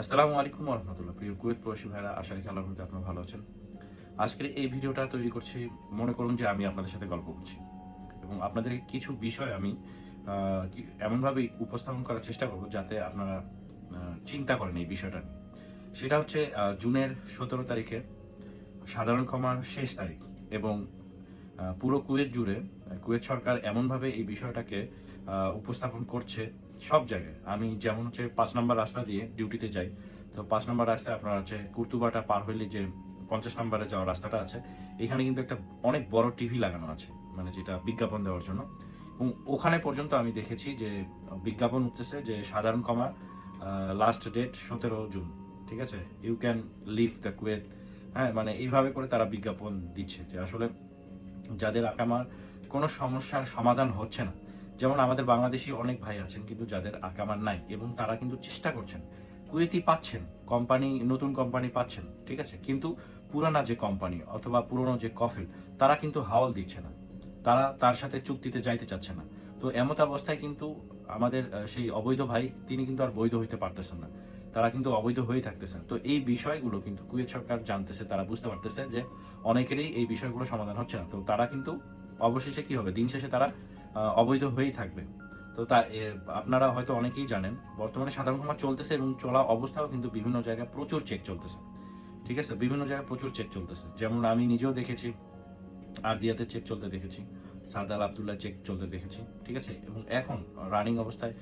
আসসালামু আলাইকুম রহমতুল্লাহ প্রিয় কুয়েত প্রবাসী ভাইরা, আশা আল্লাহর রহমতে আপনারা ভালো আছেন। আজকের এই ভিডিওটা তৈরি করছি, মনে করুন যে আমি আপনাদের সাথে গল্প করছি। এবং আপনাদের কিছু বিষয় আমি এমনভাবে উপস্থাপন করার চেষ্টা করব যাতে আপনারা চিন্তা করেন এই বিষয়টা সেটা হচ্ছে জুনের সতেরো তারিখে সাধারণ ক্ষমার শেষ তারিখ এবং পুরো কুয়েত জুড়ে কুয়েত সরকার এমনভাবে এই বিষয়টাকে উপস্থাপন করছে সব জায়গায়। আমি যেমন হচ্ছে পাঁচ নম্বর রাস্তা দিয়ে ডিউটিতে যাই, তো পাঁচ নম্বর রাস্তায় আপনার হচ্ছে কুর্তুবাটা পার হইলে যে পঞ্চাশ নম্বরে যাওয়ার রাস্তাটা আছে, এখানে কিন্তু একটা অনেক বড় টিভি লাগানো আছে মানে যেটা বিজ্ঞাপন দেওয়ার জন্য। এবং ওখানে পর্যন্ত আমি দেখেছি যে বিজ্ঞাপন উঠতেছে যে সাধারণ ক্ষমা লাস্ট ডেট সতেরো জুন, ঠিক আছে? You can leave the Kuwait হ্যাঁ মানে এইভাবে করে তারা বিজ্ঞাপন দিচ্ছে যে আসলে যাদের আকামার কোনো সমস্যার সমাধান হচ্ছে না। যেমন আমাদের বাংলাদেশি অনেক ভাই আছেন কিন্তু যাদের আকামার নাই এবং তারা কিন্তু চেষ্টা করছেন। কুয়েতি পাচ্ছেন, কোম্পানি, নতুন কোম্পানি পাচ্ছেন, ঠিক আছে? কিন্তু পুরানা যে কোম্পানি অথবা পুরনো যে কফিল, তারা কিন্তু হাওল দিচ্ছে না। তারা তার সাথে চুক্তিতে যাইতে চাচ্ছে না। তো এমত অবস্থায় কিন্তু আমাদের সেই অবৈধ ভাই, তিনি কিন্তু আর বৈধ হইতে পারতেছেন না। তারা কিন্তু অবৈধ হয়ে থাকতেছেন। তো এই বিষয়গুলো কিন্তু কুয়েত সরকার জানতেছে, তারা বুঝতে পারতেছে যে অনেকেরই এই বিষয়গুলো সমাধান হচ্ছে না। তো তারা কিন্তু অবশেষে কি হবে? দিন শেষে তারা অবৈধ হয়েই থাকবে। তো তা আপনারা হয়তো অনেকেই জানেন, বর্তমানে সাধারণ ক্ষমা চলতেছে এবং চলা অবস্থাও কিন্তু বিভিন্ন জায়গায় প্রচুর চেক চলতেছে। ঠিক আছে? বিভিন্ন জায়গায় প্রচুর চেক চলতেছে। যেমন আমি নিজেও দেখেছি আর দিয়াতে চেক চলতে দেখেছি। সাদাল আবদুল্লাহ চেক চলতে দেখেছি, ঠিক আছে? এবং এখন রানিং অবস্থায়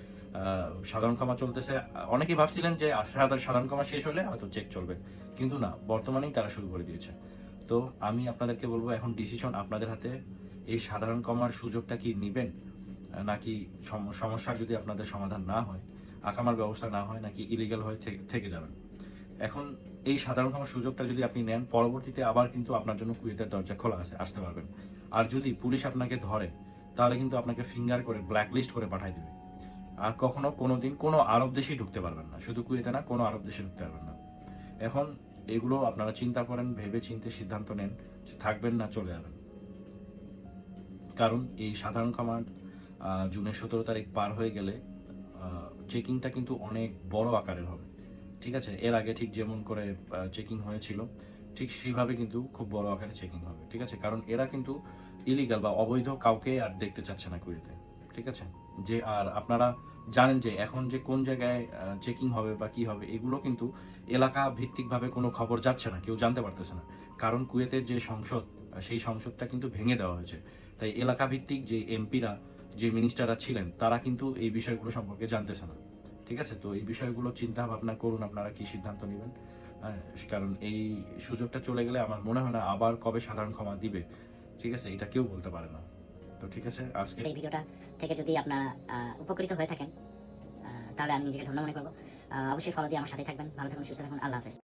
সাধারণ ক্ষমা চলতেছে। অনেকেই ভাবছিলেন যে সাধারণ ক্ষমা শেষ হলে হয়তো চেক চলবে, কিন্তু না, বর্তমানেই তারা শুরু করে দিয়েছে। তো আমি আপনাদেরকে বলব, এখন ডিসিশন আপনাদের হাতে। এই সাধারণ কমার সুযোগটা কি নেবেন? নাকি সম- সমস্যার যদি আপনাদের সমাধান না হয়, আকামার ব্যবস্থা না হয়, নাকি ইলিগাল হয়ে থেকে যাবেন? এখন এই সাধারণ ক্ষমার সুযোগটা যদি আপনি নেন, পরবর্তীতে আবার কিন্তু আপনার জন্য কুয়েতের দরজা খোলা আছে, আসতে পারবেন। আর যদি পুলিশ আপনাকে ধরে, তাহলে কিন্তু আপনাকে ফিঙ্গার করে ব্ল্যাক লিস্ট করে পাঠাই দেবে। আর কখনো কোনো দিন কোনো আরব দেশেই ঢুকতে পারবেন না। শুধু কুয়েতে না, কোনো আরব দেশে ঢুকতে পারবেন না। এখন এগুলো আপনারা চিন্তা করেন, ভেবে চিন্তে সিদ্ধান্ত নেন যে থাকবেন না, চলে যাবেন। কারণ এই সাধারণ কমান্ড জুনের সতেরো তারিখ পার হয়ে গেলে চেকিংটা কিন্তু অনেক বড় আকারের হবে। ঠিক আছে? এর আগে ঠিক যেমন করে চেকিং হয়েছিল, ঠিক সেইভাবে কিন্তু খুব বড় আকারে চেকিং হবে, ঠিক আছে? কারণ এরা কিন্তু ইলিগাল বা অবৈধ কাউকে আর দেখতে চাচ্ছে না কুয়েতে, ঠিক আছে? যে, আর আপনারা জানেন যে, এখন যে কোন জায়গায় চেকিং হবে বা কি হবে, এগুলো কিন্তু এলাকা ভিত্তিকভাবে কোনো খবর যাচ্ছে না, কেউ জানতে পারতেছে না। কারণ কুয়েতের যে সংসদ সেই সংসদটা কিন্তু ভেঙে দেওয়া হয়েছে। তাই এলাকা ভিত্তিক যে এমপিরা, যে মিনিস্টাররা ছিলেন, তারা কিন্তু এই বিষয়গুলো সম্পর্কে জানতেছে না। ঠিক আছে? তো এই বিষয়গুলো চিন্তা ভাবনা করুন আপনারা কি সিদ্ধান্ত নেবেন? হ্যাঁ, কারণ এই সুযোগটা চলে গেলে আমার মনে হয় না আবার কবে সাধারণ ক্ষমা দিবে। ঠিক আছে? এটা কেউ বলতে পারে না। তো ঠিক আছে? আজকে এই ভিডিওটা থেকে যদি আপনারা উপকৃত হয়ে থাকেন তাহলে আমি নিজেকে ধন্য মনে করব। অবশ্যই ফলো দিয়ে আমার সাথে থাকবেন। ভালো থাকুন সুস্থ থাকুন। আল্লাহ হাফেজ।